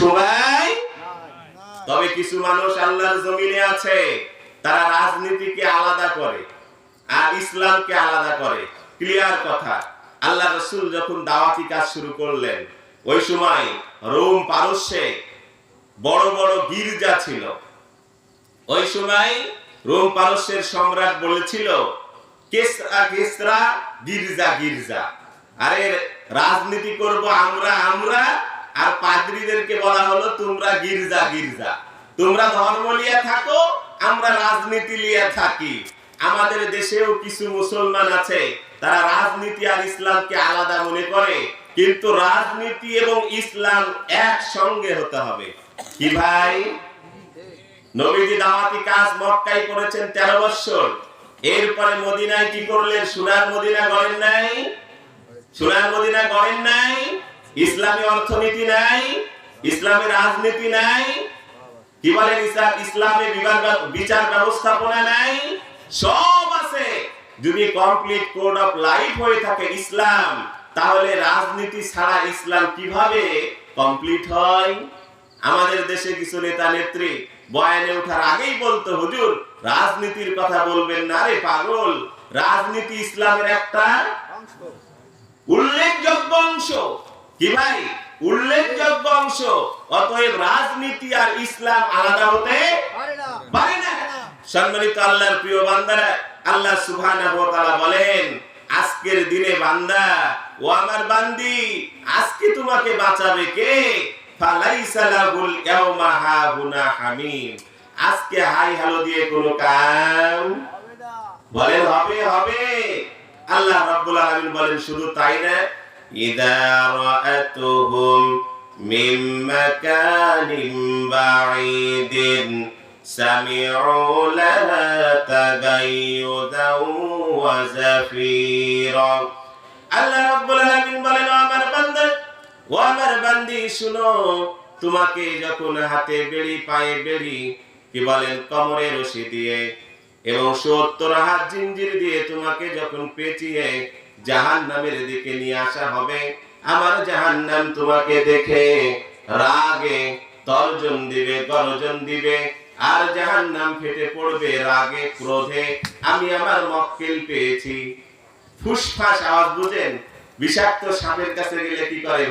সময় তবে কিছু মানুষ আল্লাহর জমিনে আছে, তারা রাজনীতিকে আলাদা করে আর ইসলামকে আলাদা করে। ক্লিয়ার কথা। আল্লাহ রসুল যখন দাওয়াতি কাজ শুরু করলেন, ওই সময় রোম পারস্যে বড় বড় গির্জা ছিল। ওই সময় রোম পারস্যের সম্রাট বলেছিল, কেসরা কেসরা, গির্জা গির্জা। আরে, রাজনীতি করব আমরা আমরা আর পাদ্রীদেরকে বলা হলো, তোমরা গির্জা গির্জা। তোমরা ধর্ম লিয়ে থাকো, আমরা রাজনীতি লিয়ে থাকি। আমাদের দেশেও কিছু মুসলমান আছে, তারা রাজনীতি আর ইসলামকে আলাদা মনে করে। কিন্তু রাজনীতি এবং ইসলাম একসঙ্গে হতে হবে। কি ভাই? নবীজি দাওয়াতি কাজ মক্কায় করেছেন তেরো বছর এরপরে মদিনায় কি করলেন? সোনার মদিনা গড়েন নাই? সোনার মদিনা গড়েন নাই? ইসলামী অর্থনীতি নাই ইসলামী রাজনীতি নাই। কি বলেন ইসলাম? ইসলামে বিচার ব্যবস্থাপনা নাই। সব আছে। যদি কমপ্লিট কোড অফ লাইফ হয়ে থাকে ইসলাম তাহলে রাজনীতি ছাড়া ইসলাম কীভাবে কমপ্লিট হয়? আমাদের দেশে কিছু নেতা নেত্রী বয়ানে ওঠার আগেই বলতো হুজুর রাজনীতির কথা বলবেন না রে পাগল। রাজনীতি ইসলামের একটা উল্লেখযোগ্য কি ভাই? উল্লেখযোগ্য অংশ। অতএব রাজনীতি আর ইসলাম আলাদা হতে পারে না। সম্মানিত আল্লাহর প্রিয় বান্দারা আল্লাহ সুবহানাহু ওয়া তাআলা বলেন আজকের দিনে বান্দা ও আমার বান্দি আজকে তোমাকে বাঁচাবে কে? ফালাইসা লাহুল ইয়াওমা হাহুনা হামিম। আজকে হাই হ্যালো দিয়ে কোনো কাম বলেন হবে হবে। আল্লাহ রাব্বুল আলামিন বলেন শুধু তাই না রাআতুহুম মিন মাকানিন বাঈদিন সামি'ু লাহা তাগাইয়ুদান ওয়া জাফীরা আল্লাহ রাব্বুল আলামিন বলেন আমার বান্দা, ও আমার বান্দি, শুনো, তোমাকে যখন হাতে বেড়ি, পায়ে বেড়ি, কি বলেন, কোমরে রশি দিয়ে এবং সত্তর হাত জিঞ্জির দিয়ে তোমাকে যখন পেঁচিয়ে জাহান নামের দিকে নিয়ে আসা হবে। আমার জাহান নাম তোমাকে দেখে রাগে তর্জন দিবে, গর্জন দিবে। আর জাহান নাম ফেটে পড়বে রাগে, ক্রোধে। আমি আমার মক্কেল পেয়েছি। ফুসফাস আওয়াজ বুঝেন? বিষাক্ত সাপের কাছে গেলে কি করে